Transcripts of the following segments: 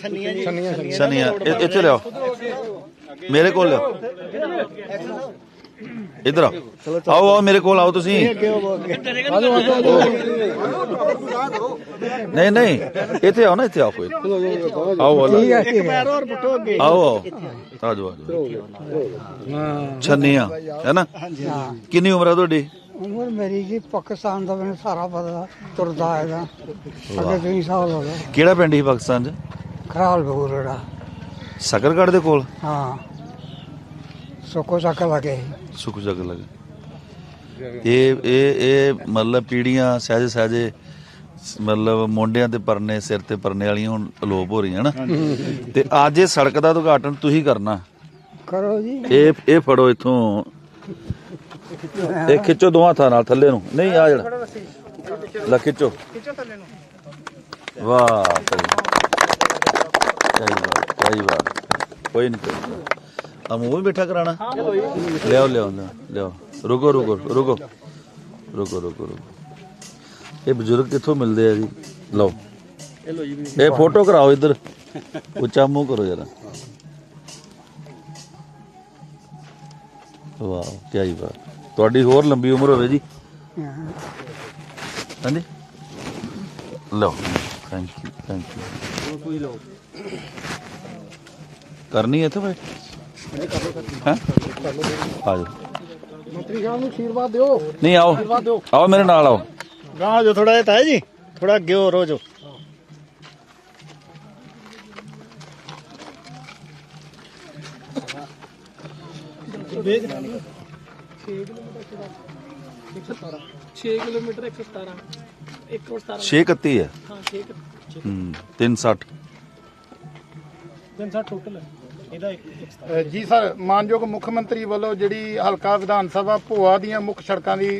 ਸਨੀਆ ਇ- ਇੱਥੇ ਲਿਆਓ। ਮੇਰੇ ਕੋਲ ਲਿਆਓ। ਇਧਰ ਆਓ। ਆਓ ਆਓ ਮੇਰੇ ਕੋਲ ਆਓ ਤੁਸੀਂ। ਨਹੀਂ ਨਹੀਂ ਇੱਥੇ ਆਓ ਨਾ ਇੱਥੇ ਆਓ ਕੋਈ। ਆਓ ਆਓ। ਇੱਕ ਪੈਰ ਹੋਰ ਪੁੱਟੋ ਅੱਗੇ। ਆਓ ਆਓ। ਆਜੋ ਆਜੋ। ਛੰਨੀਆਂ ਹੈ ਨਾ? ਕਿੰਨੀ ਉਮਰ ਹੈ ਤੁਹਾਡੀ? ਉਮਰ ਮੇਰੀ ਜੀ ਪਾਕਿਸਤਾਨ ਦਾ ਮੈਨੂੰ ਸਾਰਾ ਪਤਾ ਤੁਰਦਾ ਹੈਗਾ। ਅੱਗੇ ਕਈ ਸਾਲ ਹੋ ਗਏ। ਕਿਹੜਾ ਪਿੰਡ ਸੀ ਪਾਕਿਸਤਾਨ 'ਚ? ਖਰਾਲ ਬਗੂਰੜਾ ਸਕਰਗੜ੍ਹ ਦੇ ਕੋਲ? ਹਾਂ। ਸੁੱਕੋ ਚੱਕ ਲਗੇ। ਸੁਖ ਜਗ ਲਗੇ। ਇਹ ਇਹ ਇਹ ਮਤਲਬ ਪੀੜੀਆਂ ਸਹਿਜ ਸਹਿਜੇ ਮਤਲਬ ਮੋਢਿਆਂ ਤੇ ਪਰਨੇ ਸਿਰ ਤੇ ਪਰਨੇ ਵਾਲੀਆਂ ਹੁਣ ਅਲੋਪ ਹੋ ਰਹੀਆਂ ਨਾ। ਤੇ ਅੱਜ ਇਹ ਸੜਕ ਦਾ ਉਦਘਾਟਨ ਤੁਸੀਂ ਕਰਨਾ। ਕਰੋ ਜੀ। ਇਹ ਇਹ ਫੜੋ ਇਥੋਂ। ਇਹ ਖਿੱਚੋ ਦੋਹਾਂ ਹੱਥਾਂ ਨਾਲ ਥੱਲੇ ਨੂੰ। ਨਹੀਂ ਆ ਜਿਹੜਾ। ਲੈ ਖਿੱਚੋ। ਵਾਹ ਸਹੀ ਬਾਤ ਕੋਈ ਨਹੀਂ ਕੋਈ ਨੀ। ਆ ਮੂੰਹ ਵੀ ਬੈਠਾ ਕਰਾਣਾ ਲਿਆਓ ਲਿਆਓ, ਲਿਆਓ ਰੁਕੋ ਰੁਕੋ ਰੁਕੋ। ਰੁਕੋ ਰੁਕੋ ਰੁਕੋ। ਇਹ ਬਜ਼ੁਰਗ ਕਿੱਥੋਂ ਮਿਲਦੇ ਆ ਜੀ? ਲਓ। ਇਹ ਫੋਟੋ ਕਰਾਓ ਇੱਧਰ। ਉੱਚਾ ਮੂੰਹ ਕਰੋ ਜਰਾ। ਵਾਹ ਕੀ ਬਾਤ। ਤੁਹਾਡੀ ਹੋਰ ਲੰਬੀ ਉਮਰ ਹੋਵੇ ਜੀ। ਹਾਂਜੀ। ਲਓ। ਥੈਂਕ ਯੂ ਥੈਂਕ ਯੂ ਕੋਈ ਲਓ ਕਰਨੀ ਹੈ ਇੱਥੇ ਭਾਈ ਹੈ ਆ ਜਾਓ ਮੰਤਰੀ ਸਾਹਿਬ ਨੂੰ ਅਸ਼ੀਰਵਾਦ ਦਿਓ ਨਹੀਂ ਆਓ ਆਓ ਮੇਰੇ ਨਾਲ ਆਓ ਗਾਂ ਜੋ ਥੋੜਾ ਜਿਹਾ ਤਾਇਆ ਜੀ ਥੋੜਾ ਅੱਗੇ ਹੋ ਰੋ ਜੋ ਕਿਲੋਮੀਟਰ 117 117 631 ਹੈ ਹਾਂ 6 ਹੂੰ 360 360 ਟੋਟਲ ਹੈ। ਇਹਦਾ ਇੱਕ ਅ, ਜੀ ਸਰ ਮਾਨਯੋਗ ਮੁੱਖ ਮੰਤਰੀ ਵੱਲੋਂ ਜਿਹੜੀ ਹਲਕਾ ਵਿਧਾਨ ਸਭਾ ਭੋਆ ਦੀਆਂ ਮੁੱਖ ਸੜਕਾਂ ਦੀ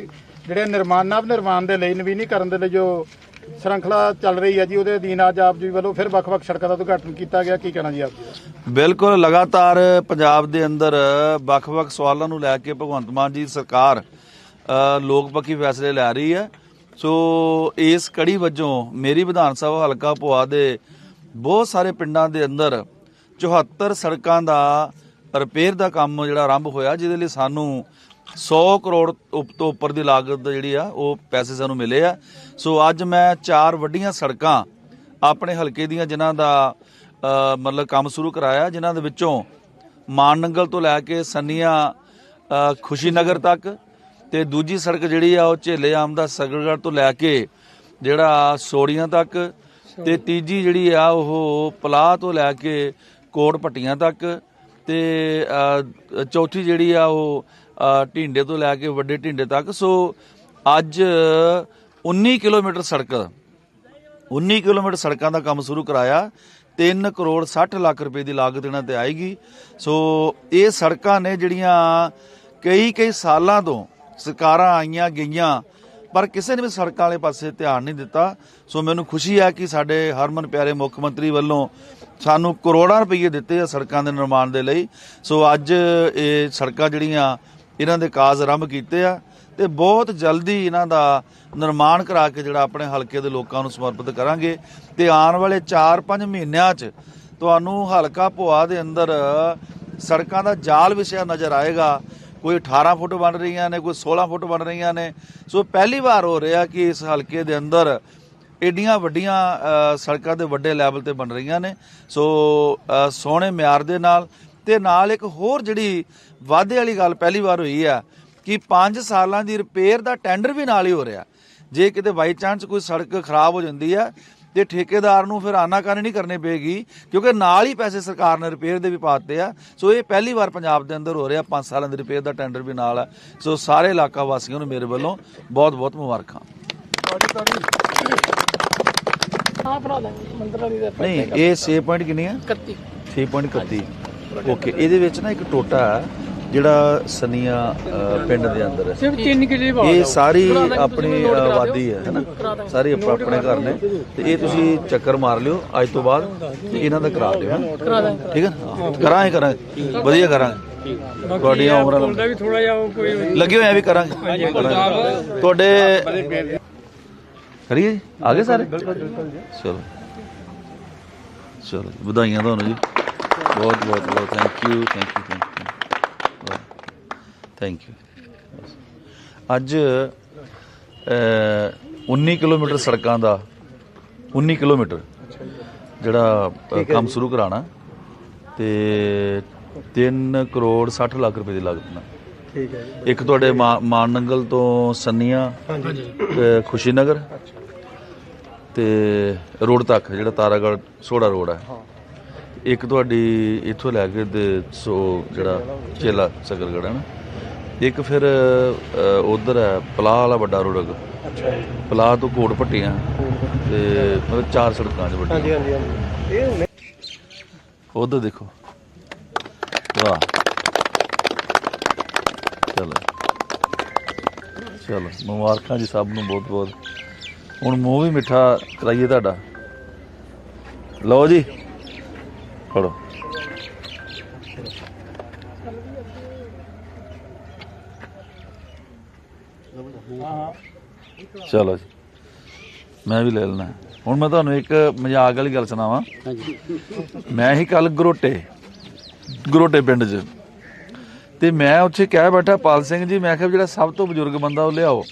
ਜਿਹੜੇ ਨਿਰਮਾਣ ਨਵ ਨਿਰਮਾਣ ਦੇ ਲਈ ਨਵੀਨੀਕਰਨ ਦੇ ਲਈ ਜੋ ਸ਼੍ਰੰਖਲਾ ਚੱਲ ਰਹੀ ਹੈ ਜੀ ਉਹਦੇ ਅਧੀਨ ਅੱਜ ਆਪ ਜੀ ਵੱਲੋਂ ਫਿਰ ਵੱਖ-ਵੱਖ ਸੜਕਾਂ ਦਾ ਉਦਘਾਟਨ ਕੀਤਾ ਗਿਆ। ਕੀ ਕਹਿਣਾ ਜੀ ਆਪ ਜੀ? ਦਾ? ਬਿਲਕੁਲ ਲਗਾਤਾਰ ਪੰਜਾਬ ਦੇ ਅੰਦਰ ਵੱਖ-ਵੱਖ ਸਵਾਲਾਂ ਨੂੰ ਲੈ ਕੇ ਭਗਵੰਤ ਮਾਨ ਜੀ ਸਰਕਾਰ ਅ, ਲੋਕਪੱਖੀ ਫੈਸਲੇ ਲੈ ਰਹੀ ਹੈ। ਸੋ ਇਸ ਕੜੀ ਵਜੋਂ ਮੇਰੀ ਵਿਧਾਨ ਸਭਾ ਹਲਕਾ ਭੋਆ ਦੇ ਬਹੁਤ ਸਾਰੇ ਪਿੰਡਾਂ ਦੇ ਅੰਦਰ 74 ਸੜਕਾਂ ਦਾ ਰਿਪੇਅਰ ਦਾ ਕੰਮ ਜਿਹੜਾ ਆਰੰਭ ਹੋਇਆ, ਜਿਹਦੇ ਲਈ ਸਾਨੂੰ 100 ਕਰੋੜ ਉਪ- ਤੋਂ ਉੱਪਰ ਦੀ ਲਾਗਤ ਜਿਹੜੀ ਆ, ਉਹ ਪੈਸੇ ਸਾਨੂੰ ਮਿਲੇ ਆ। ਸੋ ਅੱਜ ਮੈਂ ਚਾਰ ਵੱਡੀਆਂ ਸੜਕਾਂ ਆਪਣੇ ਹਲਕੇ ਦੀਆਂ ਜਿਨ੍ਹਾਂ ਦਾ ਮਤਲਬ ਕੰਮ ਸ਼ੁਰੂ ਕਰਾਇਆ, ਜਿਨ੍ਹਾਂ ਦੇ ਵਿੱਚੋਂ ਮਾਨਨੰਗਲ ਤੋਂ ਲੈ ਕੇ ਸੰਨੀਆਂ ਖੁਸ਼ੀਨਗਰ ਤੱਕ ਤੇ ਦੂਜੀ ਸੜਕ ਜਿਹੜੀ ਆ ਉਹ ਝੇਲੇ ਆਮ ਦਾ ਸਗਰਗੜ੍ਹ ਤੋਂ ਲੈ ਕੇ ਜਿਹੜਾ ਸੋੜੀਆਂ ਤੱਕ ਤੇ ਤੀਜੀ ਜਿਹੜੀ ਆ ਉਹ ਪਲਾਹ ਤੋਂ ਲੈ ਕੇ ਕੋਟ ਪੱਟੀਆਂ ਤੱਕ ਤੇ ਚੌਥੀ ਜਿਹੜੀ ਆ ਉਹ ਢੀਂਡੇ ਤੋਂ ਲੈ ਕੇ ਵੱਡੇ ਢੀਂਡੇ ਤੱਕ। ਸੋ ਅੱਜ 19 ਕਿਲੋਮੀਟਰ ਸੜਕ 19 ਕਿਲੋਮੀਟਰ ਸੜਕਾਂ ਦਾ ਕੰਮ ਸ਼ੁਰੂ ਕਰਾਇਆ। 3 ਕਰੋੜ 60 ਲੱਖ ਰੁਪਏ ਦੀ ਲਾਗਤ ਇਹਨਾਂ ਤੇ ਆਏਗੀ। ਸੋ ਇਹ ਸੜਕਾਂ ਨੇ ਜਿਹੜੀਆਂ ਕਈ ਕਈ ਸਾਲਾਂ ਤੋਂ ਸਰਕਾਰਾਂ ਆਈਆਂ ਗਈਆਂ, ਪਰ ਕਿਸੇ ਨੇ ਵੀ ਸੜਕਾਂ ਵਾਲੇ ਪਾਸੇ ਧਿਆਨ ਨਹੀਂ ਦਿੱਤਾ। ਸੋ ਮੈਨੂੰ ਖੁਸ਼ੀ ਹੈ ਕਿ ਸਾਡੇ ਹਰਮਨ ਪਿਆਰੇ ਮੁੱਖ ਮੰਤਰੀ ਵੱਲੋਂ ਸਾਨੂੰ ਕਰੋੜਾਂ ਰੁਪਏ ਦਿੱਤੇ ਆ ਸੜਕਾਂ ਦੇ ਨਿਰਮਾਣ ਦੇ ਲਈ। ਸੋ ਅੱਜ ਇਹ ਸੜਕਾਂ ਜਿਹੜੀਆਂ, ਇਹਨਾਂ ਦੇ ਕਾਜ ਆਰੰਭ ਕੀਤੇ ਆ ਤੇ ਬਹੁਤ ਜਲਦੀ ਇਹਨਾਂ ਦਾ ਨਿਰਮਾਣ ਕਰਾ ਕੇ ਜਿਹੜਾ ਆਪਣੇ ਹਲਕੇ ਦੇ ਲੋਕਾਂ ਨੂੰ ਸਮਰਪਿਤ ਕਰਾਂਗੇ। ਤੇ ਆਉਣ ਵਾਲੇ 4-5 ਮਹੀਨਿਆਂ 'ਚ ਤੁਹਾਨੂੰ ਹਲਕਾ ਭੋਆ ਦੇ ਅੰਦਰ ਸੜਕਾਂ ਦਾ ਜਾਲ ਵਿਛਿਆ ਨਜ਼ਰ ਆਏਗਾ। ਕੋਈ 18 ਫੁੱਟ ਬਣ ਰਹੀਆਂ ਨੇ, ਕੋਈ 16 ਫੁੱਟ ਬਣ ਰਹੀਆਂ ਨੇ। ਸੋ ਪਹਿਲੀ ਵਾਰ ਹੋ ਰਿਹਾ ਕਿ ਇਸ ਹਲਕੇ ਦੇ ਅੰਦਰ ਏਡੀਆਂ ਵੱਡੀਆਂ ਸੜਕਾਂ ਦੇ ਵੱਡੇ ਲੈਵਲ ਤੇ ਬਣ ਰਹੀਆਂ ਨੇ। ਸੋ ਸੋਹਣੇ ਮਿਆਰ ਦੇ ਨਾਲ ਤੇ ਨਾਲ ਇੱਕ ਹੋਰ ਜਿਹੜੀ ਵਾਅਦੇ ਵਾਲੀ ਗੱਲ ਪਹਿਲੀ ਵਾਰ ਹੋਈ ਆ ਕਿ 5 ਸਾਲਾਂ ਦੀ ਰਿਪੇਅਰ ਦਾ ਟੈਂਡਰ ਵੀ ਨਾਲ ਹੀ ਹੋ ਰਿਹਾ। ਜੇ ਕਿਤੇ ਬਾਈ ਚਾਂਸ ਕੋਈ ਸੜਕ ਖਰਾਬ ਹੋ ਜਾਂਦੀ ਆ ਤੇ ਠੇਕੇਦਾਰ ਨੂੰ ਫਿਰ ਆਨਾਕਾਨੀ ਨਹੀਂ ਕਰਨੀ ਪਏਗੀ ਕਿਉਂਕਿ ਨਾਲ ਹੀ ਪੈਸੇ ਸਰਕਾਰ ਨੇ ਰਿਪੇਅਰ ਦੇ ਵੀ ਪਾਤੇ ਆ। ਸੋ ਇਹ ਪਹਿਲੀ ਵਾਰ ਪੰਜਾਬ ਦੇ ਅੰਦਰ ਹੋ ਰਿਹਾ 5 ਸਾਲਾਂ ਦੀ ਰਿਪੇਅਰ ਦਾ ਟੈਂਡਰ ਵੀ ਨਾਲ ਆ। ਸੋ ਸਾਰੇ ਇਲਾਕਾ ਵਾਸੀਆਂ ਨੂੰ ਮੇਰੇ ਵੱਲੋਂ ਬਹੁਤ ਬਹੁਤ ਮੁਬਾਰਕਾਂ। ਆ ਭਰਾ ਦਾਂਗੇ ਮੰਦਰ ਵਾਲੀ ਦਾ ਨਹੀਂ ਇਹ 6 ਪੁਆਇੰਟ ਕਿੰਨੀ ਆ? 31 6.31 ਓਕੇ ਇਹਦੇ ਵਿੱਚ ਨਾ ਇੱਕ ਟੋਟਾ ਹੈ ਜਿਹੜਾ ਸਨੀਆ ਪਿੰਡ ਦੇ ਅੰਦਰ ਹੈ। ਸਿਰਫ 3 ਕਿਲੇ ਬਾਅਦ ਇਹ ਸਾਰੀ ਆਪਣੀ ਆਬਾਦੀ ਹੈ ਹੈਨਾ ਸਾਰੇ ਆਪਣੇ ਘਰ ਨੇ। ਤੇ ਇਹ ਤੁਸੀਂ ਚੱਕਰ ਮਾਰ ਲਿਓ ਅੱਜ ਤੋਂ ਬਾਅਦ ਤੇ ਇਹਨਾਂ ਦਾ ਕਰਾ ਲਿਓ ਹੈਂ। ਕਰਾ ਦਾਂਗੇ। ਠੀਕ ਹੈ ਕਰਾਂਗੇ ਕਰਾਂਗੇ। ਵਧੀਆ ਕਰਾਂਗੇ। ਤੁਹਾਡੀਆਂ ਉਮਰਾਂ ਵੀ ਥੋੜਾ ਜਿਹਾ ਉਹ ਕੋਈ ਲੱਗੇ ਹੋਏ ਆ ਵੀ ਕਰਾਂਗੇ। ਕਰਾਂਗੇ। ਤੁਹਾਡੇ ਕਰੀਏ ਜੀ? ਆ ਗਏ ਸਾਰੇ? ਚਲੋ। ਚਲੋ ਵਧਾਈਆਂ ਤੁਹਾਨੂੰ ਜੀ। ਬਹੁਤ ਬਹੁਤ ਬਹੁਤ। Thank you thank you thank you thank you ਅੱਜ ਅਹ, 19 ਕਿਲੋਮੀਟਰ ਸੜਕਾਂ ਦਾ 19 ਕਿਲੋਮੀਟਰ ਜਿਹੜਾ ਕੰਮ ਸ਼ੁਰੂ ਕਰਾਣਾ ਤੇ 3 ਕਰੋੜ 60 ਲੱਖ ਰੁਪਏ ਦੀ ਲਾਗਤ ਨਾਲ। ਠੀਕ ਹੈ ਇੱਕ ਤੁਹਾਡੇ ਮਾਨਨੰਗਲ ਤੋਂ ਸੰਨੀਆ ਤੇ ਖੁਸ਼ੀਨਗਰ ਤੇ ਰੋਡ ਤੱਕ ਜਿਹੜਾ ਤਾਰਾਗੜ ਸੋੜਾ ਰੋਡ ਹੈ। ਇੱਕ ਤੁਹਾਡੀ ਇੱਥੋਂ ਲੈ ਕੇ ਤੇ ਸੋ ਜਿਹੜਾ ਚੇਲਾ ਸਕਰਗੜ ਹੈ ਨਾ ਇੱਕ ਫਿਰ ਉਧਰ ਹੈ ਪਲਾਹ ਵਾਲਾ ਵੱਡਾ ਰੋਡ ਅੱਛਾ ਪਲਾਹ ਤੋਂ ਕੋਟ ਪੱਟੀਆਂ ਤੇ ਮਤਲਬ ਚਾਰ ਸੜਕਾਂ ਚ ਵੱਡੀਆਂ। ਹਾਂਜੀ ਹਾਂਜੀ ਇਹ ਉਧਰ ਦੇਖੋ। ਵਾਹ। ਚਲੋ। ਚਲੋ ਮੁਬਾਰਕਾਂ ਜੀ ਸਭ ਨੂੰ ਬਹੁਤ ਬਹੁਤ। ਹੁਣ ਮੂੰਹ ਵੀ ਮਿੱਠਾ ਕਰਾਈਏ ਤੁਹਾਡਾ। ਲਓ ਜੀ। ਫੜੋ। ਚਲੋ ਜੀ। ਮੈਂ ਵੀ ਲੈ ਲੈਣਾ ਹੁਣ ਮੈਂ ਤੁਹਾਨੂੰ ਇੱਕ ਮਜ਼ਾਕ ਵਾਲੀ ਗੱਲ ਸੁਣਾਵਾਂ। ਮੈਂ ਹੀ ਕੱਲ ਗਰੋਟੇ ਗਰੋਟੇ ਪਿੰਡ 'ਚ। ਤੇ ਮੈਂ ਉੱਥੇ ਕਹਿ ਬੈਠਾ ਪਾਲ ਸਿੰਘ ਜੀ ਮੈਂ ਕਿਹਾ ਜਿਹੜਾ ਸਭ ਤੋਂ ਬਜ਼ੁਰਗ ਬੰਦਾ ਉਹ ਲਿਆਓ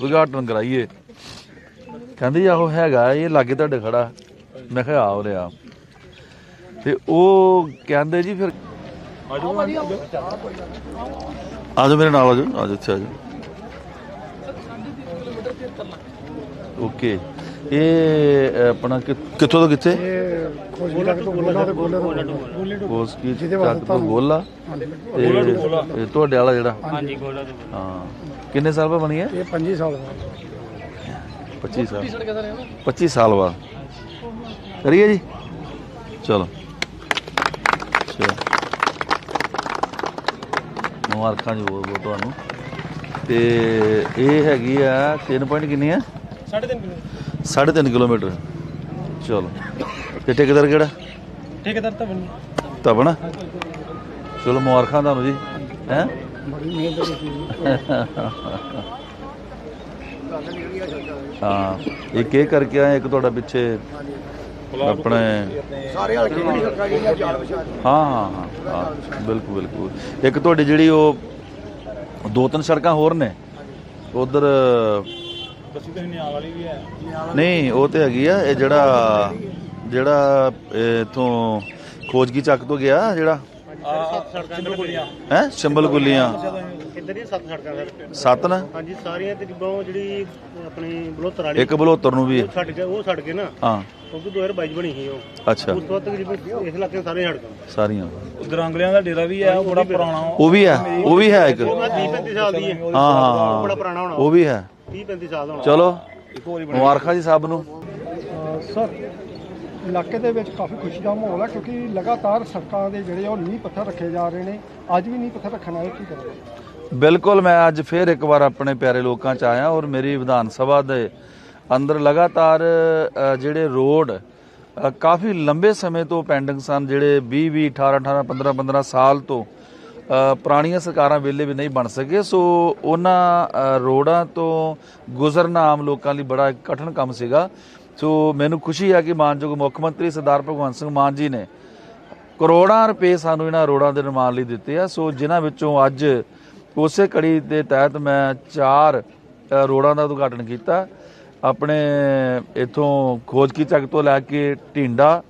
ਉਦਘਾਟਨ ਕਰਾਈਏ। ਕਹਿੰਦੀ ਆਹੋ ਹੈਗਾ ਇਹ ਲਾਗੇ ਤੁਹਾਡੇ ਖੜਾ। ਮੈਂ ਕਿਹਾ ਆਓ ਲਿਆ ਤੇ ਉਹ ਕਹਿੰਦੇ ਜੀ ਫਿਰ ਆਜੋ ਮੇਰੇ ਨਾਲ ਆਜੋ ਆਜੋ ਇੱਥੇ ਆਜੋ। ਓਕੇ। ਇਹ ਆਪਣਾ ਕਿ- ਕਿੱਥੋਂ ਤੋਂ ਕਿੱਥੇ? ਖੋਜੀ ਤੱਕ ਤੋਂ ਗੋਲਾ। ਤੇ ਗੋਲੇ ਤੋਂ ਕੋਸ ਕੀ ਚੱਕ ਤੋਂ ਗੋਲਾ ਤੇ ਇਹ ਤੁਹਾਡੇ ਵਾਲਾ ਜਿਹੜਾ? ਹਾਂਜੀ ਗੋਲਾ ਤੇ ਹਾਂ। ਕਿੰਨੇ ਸਾਲ ਬਾਅਦ ਬਣੀ ਹੈ? ਇਹ 25 ਸਾਲ ਬਾਅਦ। 25 ਸਾਲ। ਸੜਕ ਦਾ ਰਹਿਣਾ 25 ਸਾਲ ਬਾਅਦ। ਕਰੀਏ ਜੀ? ਚਲੋ। ਚਲੋ। ਮੁਬਾਰਕਾਂ ਜੀ ਬਹੁਤ ਬਹੁਤ ਤੁਹਾਨੂੰ। ਤੇ ਇਹ ਹੈਗੀ ਆ 3 ਪੁਆਇੰਟ ਕਿੰਨੀ ਆ? 3.5 ਕਿਲੋ 3.5 ਕਿਲੋਮੀਟਰ। ਚਲੋ। ਤੇ ਠੇਕੇਦਾਰ ਕਿਹੜਾ? ਠੇਕੇਦਾਰ ਤਾਂ ਬਣੀ। ਤਬਣਾ ਚਲੋ ਮੁਬਾਰਕਾਂ ਤੁਹਾਨੂੰ ਜੀ। ਹੈ? ਬੜੀ ਮਿਹਨਤ ਕੀਤੀ ਹਾਂ। ਇੱਕ ਇਹ ਕਰਕੇ ਆਏ ਇੱਕ ਤੁਹਾਡਾ ਪਿੱਛੇ ਆਪਣੇ ਸਾਰੇ ਹਲਕੇ ਬੜੀ ਸਰਕਾਰ ਜਿਹੜੀ ਜਾਲ ਵਿਚਾਰ ਹਾਂ ਹਾਂ ਹਾਂ ਹਾਂ। ਬਿਲਕੁਲ ਬਿਲਕੁਲ। ਇੱਕ ਤੁਹਾਡੀ ਜਿਹੜੀ ਉਹ ਦੋ ਤਿੰਨ ਸੜਕਾਂ ਹੋਰ ਨੇ ਉਧਰ ਬਸੀ ਤੇ ਨਿਆ ਵਾਲੀ ਵੀ ਹੈ। ਨਹੀਂ ਉਹ ਤੇ ਹੈਗੀ ਆ ਇਹ ਜਿਹੜਾ ਜਿਹੜਾ ਇਥੋਂ ਖੋਜਗੀ ਚੱਕ ਤੋਂ ਗਿਆ ਜਿਹੜਾ? ਆ ਸੜਕਾਂ ਗੋਲੀਆਂ। ਹੈ? ਸ਼ੰਬਲ ਗੁੱਲੀਆਂ। ਇੱਧਰ ਹੀ ਸੱਤ ਸੜਕਾਂ ਸਰ ਸੱਤ ਨਾ? ਹਾਂਜੀ ਸਾਰੀਆਂ ਤਕਰੀਬਨ ਜਿਹੜੀ ਆਪਣੀ ਬਲੋਤਰ ਵਾਲੀ। ਇੱਕ ਬਲੋਤਰ ਨੂੰ ਵੀ। ਹੈ। ਛੱਡ ਕੇ ਉਹ ਛੱਡ ਕੇ ਨਾ। ਹਾਂ। ਕਿਉਂਕਿ 2022 ਬਣੀ ਸੀ ਉਹ। ਅੱਛਾ। ਉਸ ਤੋਂ ਬਾਅਦ ਤਕਰੀਬਨ ਇਸ ਇਲਾਕੇ ਸਾਰੇ ਛੱਡ ਗਏ ਸਾਰੀਆਂ। ਦਰਾਂਗਲਿਆਂ ਦਾ ਡੇਰਾ ਵੀ ਹੈ ਉਹ ਬੜਾ ਪੁਰਾਣਾ। ਉਹ ਵੀ ਹੈ ਉਹ ਵੀ ਹੈ ਇੱਕ। ਉਹ 30 35 ਸਾਲ ਦੀ ਹੈ। ਹਾਂ ਹਾਂ ਬੜਾ ਪੁਰਾਣਾ ਹੋਣਾ। ਉਹ ਵੀ ਹੈ। 30 35 ਸਾਲ ਦਾ ਹੋਣਾ। ਚਲੋ ਮੁਬਾਰਕਾਂ ਜੀ ਸਭ ਨੂੰ। ਸਰ ਇਲਾਕੇ ਦੇ ਵਿੱਚ ਕਾਫੀ ਖੁਸ਼ੀ ਦਾ ਮਾਹੌਲ ਹੈ ਕਿਉਂਕਿ ਲਗਾਤਾਰ ਸੜਕਾਂ ਦੇ ਜਿਹੜੇ ਉਹ ਨੀਂਹ ਪੱਥਰ ਰੱਖੇ ਜਾ ਰਹੇ ਨੇ। ਅੱਜ ਵੀ ਨੀਂਹ ਪੱਥਰ ਰੱਖਣ ਆਏ ਕੀ ਕਰਾਂਗੇ ਬਿਲਕੁਲ ਮੈਂ ਅੱਜ ਫੇਰ ਇੱਕ ਵਾਰ ਆਪਣੇ ਪਿਆਰੇ ਲੋਕਾਂ ਚ ਆਇਆ ਔਰ ਮੇਰੀ ਵਿਧਾਨ ਸਭਾ ਦੇ ਅੰਦਰ ਲਗਾਤਾਰ ਜਿਹੜੇ ਰੋਡ ਕਾਫੀ ਲੰਬੇ ਸਮੇਂ ਤੋਂ ਪੈਂਡਿੰਗ ਸਨ ਜਿਹੜੇ 20 20 18 18 15 15 ਸਾਲ ਤੋਂ ਪੁਰਾਣੀਆਂ ਸਰਕਾਰਾਂ ਵੇਲੇ ਵੀ ਨਹੀਂ ਬਣ ਸਕੇ, ਸੋ ਉਹਨਾਂ ਰੋਡਾਂ ਤੋਂ ਗੁਜ਼ਰਨਾ ਆਮ ਲੋਕਾਂ ਲਈ ਬੜਾ ਕਠਿਨ ਕੰਮ ਸੀਗਾ। ਸੋ ਮੈਨੂੰ ਖੁਸ਼ੀ ਹੈ ਕਿ ਮਾਨਯੋਗ ਮੁੱਖ ਮੰਤਰੀ ਸਰਦਾਰ ਭਗਵੰਤ ਸਿੰਘ ਮਾਨ ਜੀ ਨੇ ਕਰੋੜਾਂ ਰੁਪਏ ਸਾਨੂੰ ਇਹਨਾਂ ਰੋਡਾਂ ਦੇ ਨਿਰਮਾਣ ਲਈ ਦਿੱਤੇ ਆ। ਸੋ ਜਿਨ੍ਹਾਂ ਵਿੱਚੋਂ ਅੱਜ ਉਸੇ ਕੜੀ ਦੇ ਤਹਿਤ ਮੈਂ ਚਾਰ ਰੋਡਾਂ ਦਾ ਉਦਘਾਟਨ ਕੀਤਾ। ਆਪਣੇ ਇਥੋਂ ਖੋਜਕੀ ਚੱਕ ਤੋਂ ਲੈ ਕੇ ਢਿੰਡਾ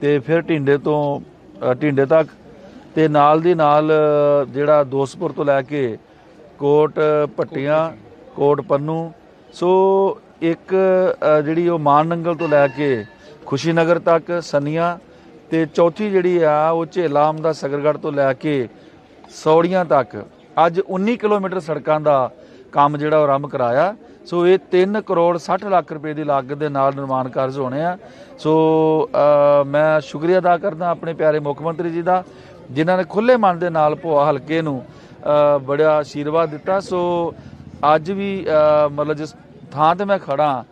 ਤੇ ਫਿਰ ਢਿੰਡੇ ਤੋਂ ਢਿੰਡੇ ਤੱਕ ਤੇ ਨਾਲ ਦੀ ਨਾਲ ਜਿਹੜਾ ਦੋਸਤਪੁਰ ਤੋਂ ਲੈ ਕੇ ਕੋਟ ਪੱਟੀਆਂ ਕੋਟ ਪੰਨੂ ਸੋ ਇੱਕ ਜਿਹੜੀ ਉਹ ਮਾਨ ਨੰਗਲ ਤੋਂ ਲੈ ਕੇ ਖੁਸ਼ੀਨਗਰ ਤੱਕ ਸੰਨੀਆਂ ਤੇ ਚੌਥੀ ਜਿਹੜੀ ਆ ਉਹ ਝੇਲਾਮ ਦਾ ਸਗਰਗੜ੍ਹ ਤੋਂ ਲੈ ਕੇ ਸੌੜੀਆਂ ਤੱਕ। ਅੱਜ 19 ਕਿਲੋਮੀਟਰ ਸੜਕਾਂ ਦਾ ਕੰਮ ਜਿਹੜਾ ਉਹ ਆਰੰਭ ਕਰਾਇਆ। ਸੋ ਇਹ 3 ਕਰੋੜ 60 ਲੱਖ ਰੁਪਏ ਦੀ ਲਾਗਤ ਦੇ ਨਾਲ ਨਿਰਮਾਣ ਕਾਰਜ ਹੋਣੇ ਆ। ਸੋ ਮੈਂ ਸ਼ੁਕਰੀਆ ਅਦਾ ਕਰਦਾ ਆਪਣੇ ਪਿਆਰੇ ਮੁੱਖ ਮੰਤਰੀ ਜੀ ਦਾ, ਜਿਨ੍ਹਾਂ ਨੇ ਖੁੱਲੇ ਮਨ ਦੇ ਨਾਲ ਭੋਆ ਹਲਕੇ ਨੂੰ ਬੜਾ ਆਸ਼ੀਰਵਾਦ ਦਿੱਤਾ। ਸੋ, ਅੱਜ ਵੀ ਮਤਲਬ ਜਿਸ ਥਾਂ ਤੇ ਮੈਂ ਖੜਾ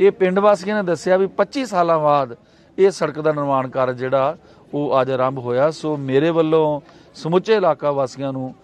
ਇਹ ਪਿੰਡ ਵਾਸੀਆਂ ਨੇ ਦੱਸਿਆ ਵੀ 25 ਸਾਲਾਂ ਬਾਅਦ ਇਹ ਸੜਕ ਦਾ ਨਿਰਮਾਣ ਕਾਰਜ ਜਿਹੜਾ, ਉਹ ਅੱਜ ਆਰੰਭ ਹੋਇਆ। ਸੋ ਮੇਰੇ ਵੱਲੋਂ ਸਮੁੱਚੇ ਇਲਾਕਾ ਵਾਸੀਆਂ ਨੂੰ